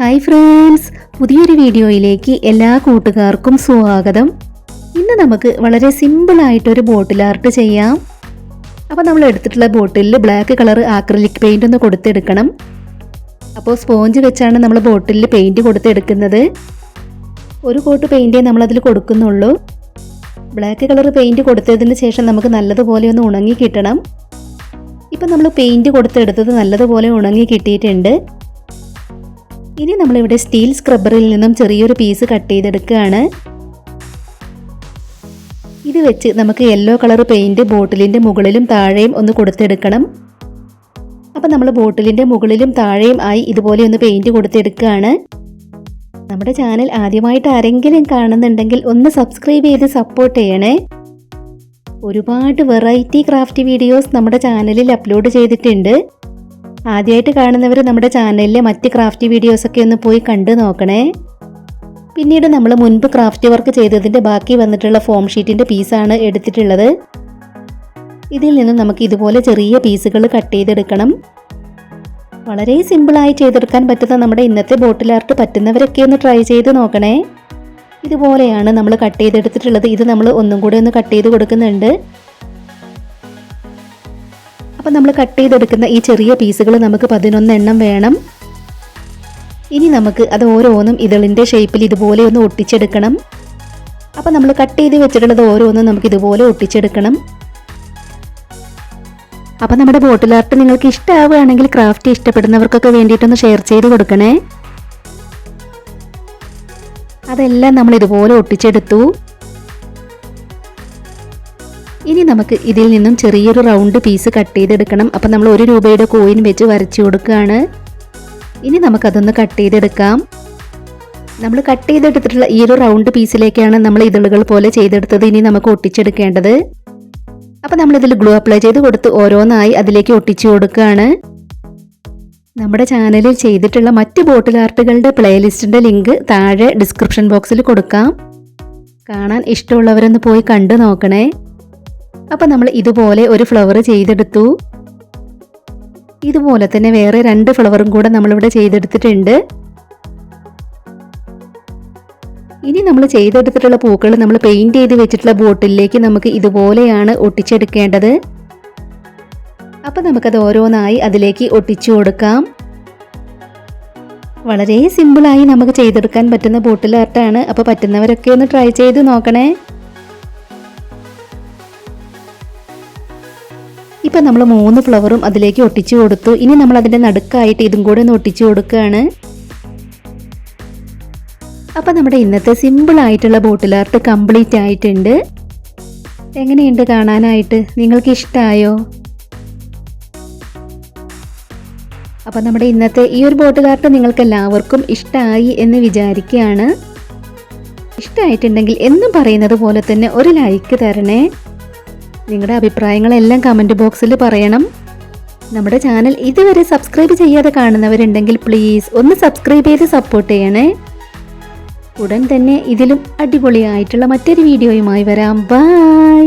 Hi friends പുതിയൊരു വീഡിയോയിലേക്ക് എല്ലാ കൂട്ടുകാർക്കും സ്വാഗതം. ഇന്ന് നമുക്ക് വളരെ സിമ്പിളായിട്ടൊരു ബോട്ടിൽ ആർട്ട് ചെയ്യാം. അപ്പോൾ നമ്മൾ എടുത്തിട്ടുള്ള ബോട്ടിലിൽ ബ്ലാക്ക് കളർ ആക്രിലിക് പെയിന്റ് ഒന്ന് കൊടുത്തെടുക്കണം. അപ്പോൾ സ്പോഞ്ച് വെച്ചാണ് നമ്മൾ ബോട്ടിലിൽ പെയിന്റ് കൊടുത്തെടുക്കുന്നത്. ഒരു കോട്ട് പെയിന്റേ നമ്മളതിൽ കൊടുക്കുന്നുള്ളൂ. ബ്ലാക്ക് കളർ പെയിന്റ് കൊടുത്തതിന് ശേഷം നമുക്ക് നല്ലതുപോലെ ഒന്ന് ഉണങ്ങി കിട്ടണം. ഇപ്പം നമ്മൾ പെയിന്റ് കൊടുത്തെടുത്തത് നല്ലതുപോലെ ഉണങ്ങി കിട്ടിയിട്ടുണ്ട്. ഇനി നമ്മളിവിടെ സ്റ്റീൽ സ്ക്രബ്ബറിൽ നിന്നും ചെറിയൊരു പീസ് കട്ട് ചെയ്തെടുക്കുകയാണ്. ഇത് വെച്ച് നമുക്ക് യെല്ലോ കളർ പെയിന്റ് ബോട്ടിലിന്റെ മുകളിലും താഴെയും ഒന്ന് കൊടുത്തെടുക്കണം. അപ്പോൾ നമ്മൾ ബോട്ടിലിന്റെ മുകളിലും താഴെയും ആയി ഇതുപോലെ ഒന്ന് പെയിന്റ് കൊടുത്തെടുക്കുകയാണ്. നമ്മുടെ ചാനൽ ആദ്യമായിട്ട് ആരെങ്കിലും കാണുന്നുണ്ടെങ്കിൽ ഒന്ന് സബ്സ്ക്രൈബ് ചെയ്ത് സപ്പോർട്ട് ചെയ്യണേ. ഒരുപാട് വെറൈറ്റി ക്രാഫ്റ്റ് വീഡിയോസ് നമ്മുടെ ചാനലിൽ അപ്ലോഡ് ചെയ്തിട്ടുണ്ട്. ആദ്യമായിട്ട് കാണുന്നവർ നമ്മുടെ ചാനലിലെ മറ്റ് ക്രാഫ്റ്റ് വീഡിയോസൊക്കെ ഒന്ന് പോയി കണ്ടു നോക്കണേ. പിന്നീട് നമ്മൾ മുൻപ് ക്രാഫ്റ്റ് വർക്ക് ചെയ്തതിന്റെ ബാക്കി വന്നിട്ടുള്ള ഫോം ഷീറ്റിന്റെ പീസാണ് എടുത്തിട്ടുള്ളത്. ഇതിൽ നിന്ന് നമുക്ക് ഇതുപോലെ ചെറിയ പീസുകൾ കട്ട് ചെയ്തെടുക്കണം. വളരെ സിമ്പിളായി ചെയ്തെടുക്കാൻ പറ്റുന്ന നമ്മുടെ ഇന്നത്തെ ബോട്ടിൽ ആർട്ട് പറ്റുന്നവരൊക്കെ ഒന്ന് ട്രൈ ചെയ്ത് നോക്കണേ. ഇതുപോലെയാണ് നമ്മൾ കട്ട് ചെയ്തെടുത്തിട്ടുള്ളത്. ഇത് നമ്മൾ ഒന്നും കൂടെ ഒന്ന് കട്ട് ചെയ്ത് കൊടുക്കുന്നുണ്ട്. അപ്പം നമ്മൾ കട്ട് ചെയ്തെടുക്കുന്ന ഈ ചെറിയ പീസുകൾ നമുക്ക് പതിനൊന്നെണ്ണം വേണം. ഇനി നമുക്ക് അത് ഓരോന്നും ഇതളിന്റെ ഷേപ്പിൽ ഇതുപോലെ ഒന്ന് ഒട്ടിച്ചെടുക്കണം. അപ്പം നമ്മൾ കട്ട് ചെയ്ത് വെച്ചിട്ടുള്ളത് ഓരോന്നും നമുക്ക് ഇതുപോലെ ഒട്ടിച്ചെടുക്കണം. അപ്പം നമ്മുടെ ബോട്ടിൽ ആർട്ട് നിങ്ങൾക്ക് ഇഷ്ടമാവുകയാണെങ്കിൽ ക്രാഫ്റ്റ് ഇഷ്ടപ്പെടുന്നവർക്കൊക്കെ വേണ്ടിയിട്ടൊന്ന് ഷെയർ ചെയ്ത് കൊടുക്കണേ. അതെല്ലാം നമ്മൾ ഇതുപോലെ ഒട്ടിച്ചെടുത്തു. ഇനി നമുക്ക് ഇതിൽ നിന്നും ചെറിയൊരു റൗണ്ട് പീസ് കട്ട് ചെയ്തെടുക്കണം. അപ്പം നമ്മൾ ഒരു രൂപയുടെ കോയിൻ വെച്ച് വരച്ചു കൊടുക്കുകയാണ്. ഇനി നമുക്കതൊന്ന് കട്ട് ചെയ്തെടുക്കാം. നമ്മൾ കട്ട് ചെയ്തെടുത്തിട്ടുള്ള ഈ ഒരു റൗണ്ട് പീസിലേക്കാണ് നമ്മൾ ഇതളുകൾ പോലെ ചെയ്തെടുത്തത്. ഇനി നമുക്ക് ഒട്ടിച്ചെടുക്കേണ്ടത്. അപ്പം നമ്മളിതിൽ ഗ്ലൂ അപ്ലൈ ചെയ്ത് കൊടുത്ത് ഓരോന്നായി അതിലേക്ക് ഒട്ടിച്ചു കൊടുക്കുകയാണ്. നമ്മുടെ ചാനലിൽ ചെയ്തിട്ടുള്ള മറ്റ് ബോട്ടിൽ ആർട്ടുകളുടെ പ്ലേലിസ്റ്റിന്റെ ലിങ്ക് താഴെ ഡിസ്ക്രിപ്ഷൻ ബോക്സിൽ കൊടുക്കാം. കാണാൻ ഇഷ്ടമുള്ളവരൊന്ന് പോയി കണ്ടു നോക്കണേ. അപ്പം നമ്മൾ ഇതുപോലെ ഒരു ഫ്ലവർ ചെയ്തെടുത്തു. ഇതുപോലെ തന്നെ വേറെ രണ്ട് ഫ്ലവറും കൂടെ നമ്മളിവിടെ ചെയ്തെടുത്തിട്ടുണ്ട്. ഇനി നമ്മൾ ചെയ്തെടുത്തിട്ടുള്ള പൂക്കൾ നമ്മൾ പെയിന്റ് ചെയ്ത് വെച്ചിട്ടുള്ള ബോട്ടിലേക്ക് നമുക്ക് ഇതുപോലെയാണ് ഒട്ടിച്ചെടുക്കേണ്ടത്. അപ്പം നമുക്കത് ഓരോന്നായി അതിലേക്ക് ഒട്ടിച്ചു കൊടുക്കാം. വളരെ സിമ്പിളായി നമുക്ക് ചെയ്തെടുക്കാൻ പറ്റുന്ന ബോട്ടിൽ ആർട്ടാണ് അപ്പോൾ പറ്റുന്നവരൊക്കെ ഒന്ന് ട്രൈ ചെയ്ത് നോക്കണേ. ഇപ്പം നമ്മൾ മൂന്ന് ഫ്ലവറും അതിലേക്ക് ഒട്ടിച്ചു കൊടുത്തു. ഇനി നമ്മൾ അതിന്റെ നടുക്കായിട്ട് ഇതും കൂടെ ഒന്ന് ഒട്ടിച്ചു കൊടുക്കുകയാണ്. അപ്പം നമ്മുടെ ഇന്നത്തെ സിമ്പിൾ ആയിട്ടുള്ള ബോട്ടിൽ ആർട്ട് കംപ്ലീറ്റ് ആയിട്ടുണ്ട്. എങ്ങനെയുണ്ട് കാണാനായിട്ട്? നിങ്ങൾക്ക് ഇഷ്ടമായോ അപ്പം നമ്മുടെ ഇന്നത്തെ ഈ ഒരു ബോട്ടിൽ ആർട്ട് നിങ്ങൾക്ക് എല്ലാവർക്കും ഇഷ്ടമായി എന്ന് വിചാരിക്കുകയാണ്. ഇഷ്ടമായിട്ടുണ്ടെങ്കിൽ എന്നും പറയുന്നത് പോലെ തന്നെ ഒരു ലൈക്ക് തരണേ. നിങ്ങളുടെ അഭിപ്രായങ്ങളെല്ലാം കമന്റ് ബോക്സിൽ പറയണം. നമ്മുടെ ചാനൽ ഇതുവരെ സബ്സ്ക്രൈബ് ചെയ്യാതെ കാണുന്നവരുണ്ടെങ്കിൽ പ്ലീസ് ഒന്ന് സബ്സ്ക്രൈബ് ചെയ്ത് സപ്പോർട്ട് ചെയ്യണേ. ഉടൻ തന്നെ ഇതിലും അടിപൊളിയായിട്ടുള്ള മറ്റൊരു വീഡിയോയുമായി വരാം. ബൈ